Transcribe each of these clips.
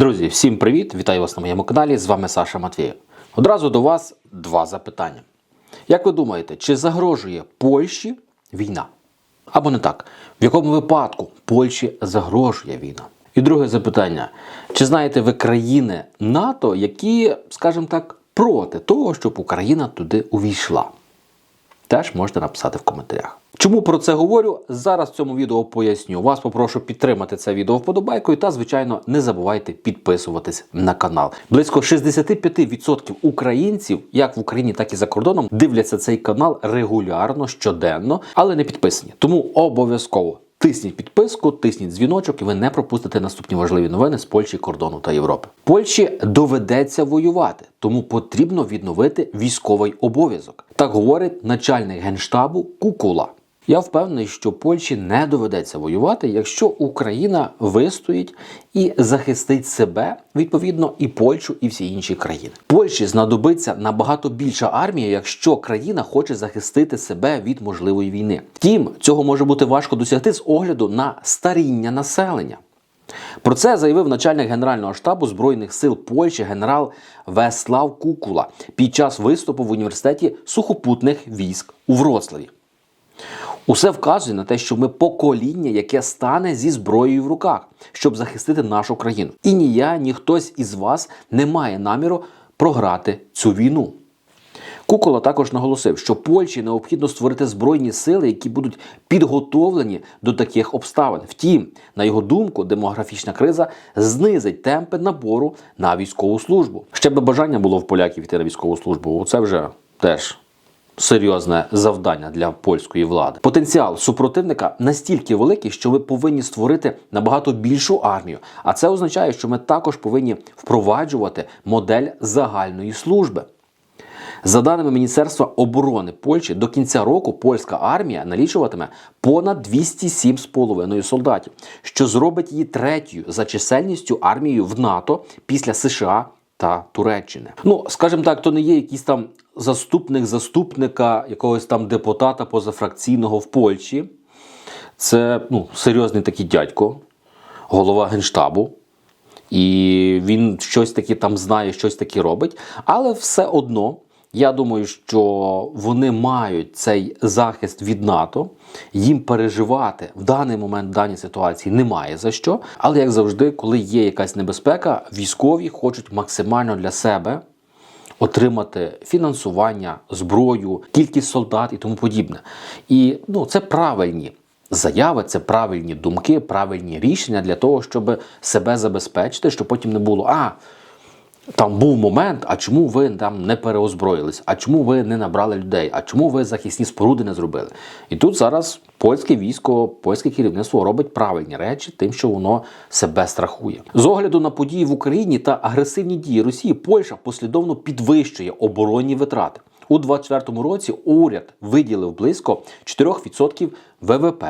Друзі, всім привіт! Вітаю вас на моєму каналі. З вами Саша Матвєєв. Одразу до вас два запитання. Як ви думаєте, чи загрожує Польщі війна? Або не так, в якому випадку Польщі загрожує війна? І друге запитання: чи знаєте ви країни НАТО, які, скажімо так, проти того, щоб Україна туди увійшла? Теж можете написати в коментарях. Чому про це говорю? Зараз в цьому відео поясню. Вас попрошу підтримати це відео вподобайкою та, звичайно, не забувайте підписуватись на канал. Близько 65% українців, як в Україні, так і за кордоном, дивляться цей канал регулярно, щоденно, але не підписані. Тому обов'язково. Тисніть підписку, тисніть дзвіночок, і ви не пропустите наступні важливі новини з Польщі, кордону та Європи. Польщі доведеться воювати, тому потрібно відновити військовий обов'язок. Так говорить начальник генштабу Кукула. Я впевнений, що Польщі не доведеться воювати, якщо Україна вистоїть і захистить себе, відповідно, і Польщу, і всі інші країни. Польщі знадобиться набагато більша армія, якщо країна хоче захистити себе від можливої війни. Втім, цього може бути важко досягти з огляду на старіння населення. Про це заявив начальник Генерального штабу Збройних сил Польщі генерал Веслав Кукула під час виступу в університеті сухопутних військ у Вроцлаві. Усе вказує на те, що ми покоління, яке стане зі зброєю в руках, щоб захистити нашу країну. І ні я, ні хтось із вас не має наміру програти цю війну. Кукола також наголосив, що Польщі необхідно створити збройні сили, які будуть підготовлені до таких обставин. Втім, на його думку, демографічна криза знизить темпи набору на військову службу. Ще би бажання було в поляків йти на військову службу. Це вже теж серйозне завдання для польської влади. Потенціал супротивника настільки великий, що ви повинні створити набагато більшу армію. А це означає, що ми також повинні впроваджувати модель загальної служби. За даними Міністерства оборони Польщі, до кінця року польська армія налічуватиме понад 207,5 солдатів, що зробить її третьою за чисельністю армією в НАТО після США та Туреччини. Ну, скажімо так, то не є якийсь там заступник заступника якогось там депутата позафракційного в Польщі. Це ну, серйозний такий дядько, голова генштабу. І він щось таке там знає, щось таке робить. Але все одно, я думаю, що вони мають цей захист від НАТО. Їм переживати в даний момент в даній ситуації немає за що. Але як завжди, коли є якась небезпека, військові хочуть максимально для себе отримати фінансування, зброю, кількість солдат і тому подібне. І ну, це правильні заяви, це правильні думки, правильні рішення для того, щоб себе забезпечити, щоб потім не було а. Там був момент, а чому ви там не переозброїлись? А чому ви не набрали людей? А чому ви захисні споруди не зробили? І тут зараз польське військо, польське керівництво робить правильні речі, тим, що воно себе страхує. З огляду на події в Україні та агресивні дії Росії, Польща послідовно підвищує оборонні витрати. У 2024 році уряд виділив близько 4% ВВП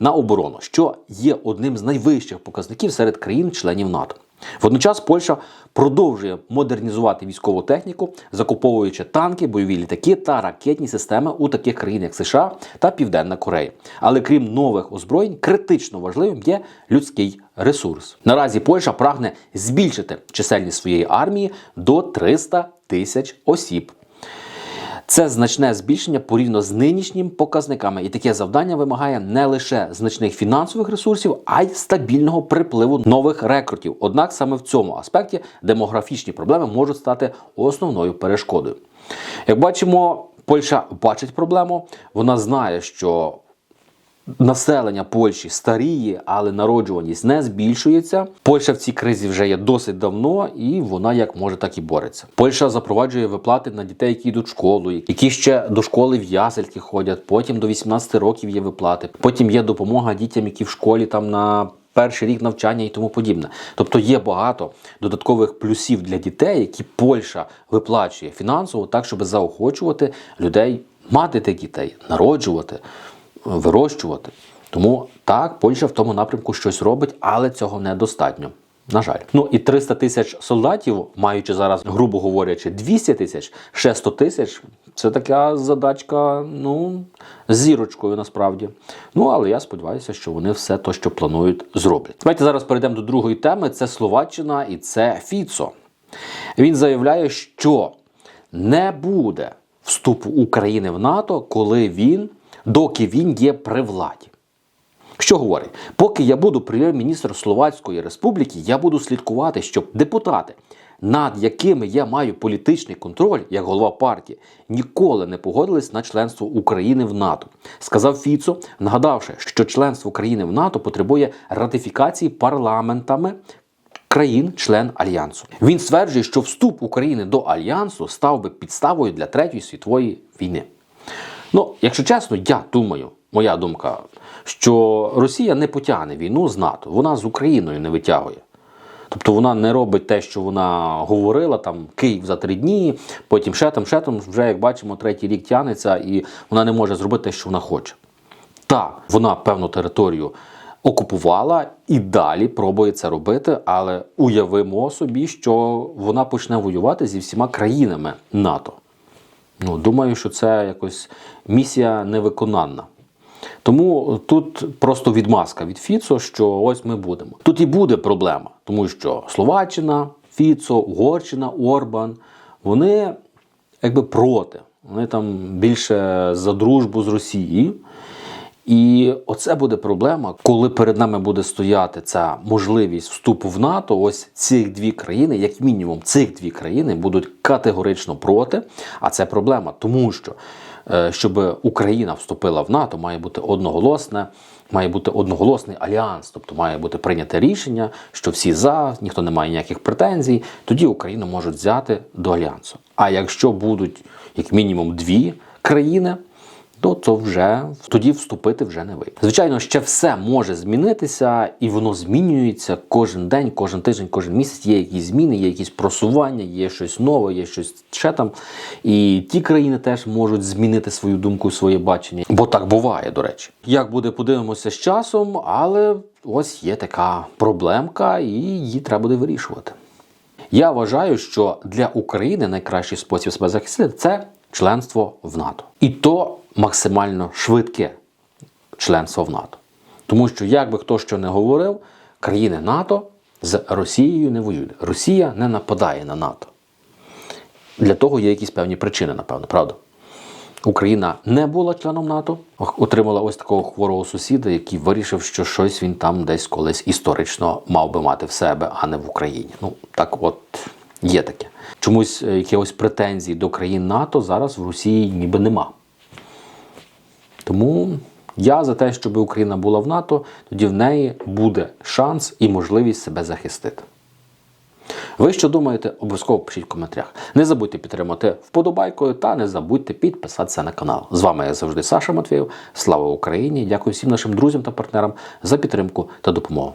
на оборону, що є одним з найвищих показників серед країн-членів НАТО. Водночас Польща продовжує модернізувати військову техніку, закуповуючи танки, бойові літаки та ракетні системи у таких країнах, як США та Південна Корея. Але крім нових озброєнь, критично важливим є людський ресурс. Наразі Польща прагне збільшити чисельність своєї армії до 300 тисяч осіб. Це значне збільшення порівняно з нинішніми показниками, і таке завдання вимагає не лише значних фінансових ресурсів, а й стабільного припливу нових рекрутів. Однак саме в цьому аспекті демографічні проблеми можуть стати основною перешкодою. Як бачимо, Польща бачить проблему, вона знає, що Населення Польщі старіє, але народжуваність не збільшується. Польща в цій кризі вже є досить давно, і вона як може, так і бореться. Польща запроваджує виплати на дітей, які йдуть в школу, які ще до школи в ясельки ходять. Потім до 18 років є виплати. Потім є допомога дітям, які в школі там на перший рік навчання і тому подібне. Тобто є багато додаткових плюсів для дітей, які Польща виплачує фінансово, так щоб заохочувати людей мати тих дітей, народжувати вирощувати. Тому так, Польща в тому напрямку щось робить, але цього недостатньо. На жаль. Ну і 300 тисяч солдатів, маючи зараз, грубо говорячи, 200 тисяч, ще 100 тисяч. Це така задачка, ну, зірочкою насправді. Ну, але я сподіваюся, що вони все то, що планують, зроблять. Давайте зараз перейдемо до другої теми: це Словаччина і це Фіцо. Він заявляє, що не буде вступу України в НАТО, коли він, доки він є при владі. Що говорить? Поки я буду прем'єр-міністр Словацької Республіки, я буду слідкувати, щоб депутати, над якими я маю політичний контроль, як голова партії, ніколи не погодились на членство України в НАТО, сказав Фіцо, нагадавши, що членство України в НАТО потребує ратифікації парламентами країн-член альянсу. Він стверджує, що вступ України до альянсу став би підставою для третьої світової війни. Ну, якщо чесно, я думаю, моя думка, що Росія не потягне війну з НАТО, вона з Україною не витягує. Тобто вона не робить те, що вона говорила, там Київ за три дні, потім ще там, ще там, вже як бачимо, третій рік тягнеться, і вона не може зробити те, що вона хоче. Так, вона певну територію окупувала і далі пробує це робити, але уявимо собі, що вона почне воювати зі всіма країнами НАТО. Ну, думаю, що це якось місія невиконанна. Тому тут просто відмазка від Фіцо, що ось ми будемо. Тут і буде проблема, тому що Словаччина, Фіцо, Угорщина, Орбан, вони якби проти. Вони там більше за дружбу з Росією. І оце буде проблема, коли перед нами буде стояти ця можливість вступу в НАТО. Ось ці дві країни, як мінімум, цих дві країни будуть категорично проти. А це проблема, тому що е, щоб Україна вступила в НАТО, має бути одноголосне, має бути одноголосний альянс, тобто має бути прийняте рішення, що всі за, ніхто не має ніяких претензій. Тоді Україну можуть взяти до альянсу. А якщо будуть як мінімум дві країни то, то вже тоді вступити вже не вийде. Звичайно, ще все може змінитися, і воно змінюється кожен день, кожен тиждень, кожен місяць. Є якісь зміни, є якісь просування, є щось нове, є щось ще там. І ті країни теж можуть змінити свою думку, своє бачення. Бо так буває, до речі. Як буде, подивимося з часом, але ось є така проблемка, і її треба буде вирішувати. Я вважаю, що для України найкращий спосіб себе захистити це членство в НАТО. І то максимально швидке членство в НАТО. Тому що, як би хто що не говорив, країни НАТО з Росією не воюють. Росія не нападає на НАТО. Для того є якісь певні причини, напевно, правда? Україна не була членом НАТО, отримала ось такого хворого сусіда, який вирішив, що щось він там десь колись історично мав би мати в себе, а не в Україні. Ну так от є таке. Чомусь е, якихось претензій до країн НАТО зараз в Росії ніби нема. Тому я за те, щоб Україна була в НАТО, тоді в неї буде шанс і можливість себе захистити. Ви що думаєте, обов'язково пишіть в коментарях. Не забудьте підтримати вподобайкою та не забудьте підписатися на канал. З вами я завжди Саша Матвєєв. Слава Україні! Дякую всім нашим друзям та партнерам за підтримку та допомогу.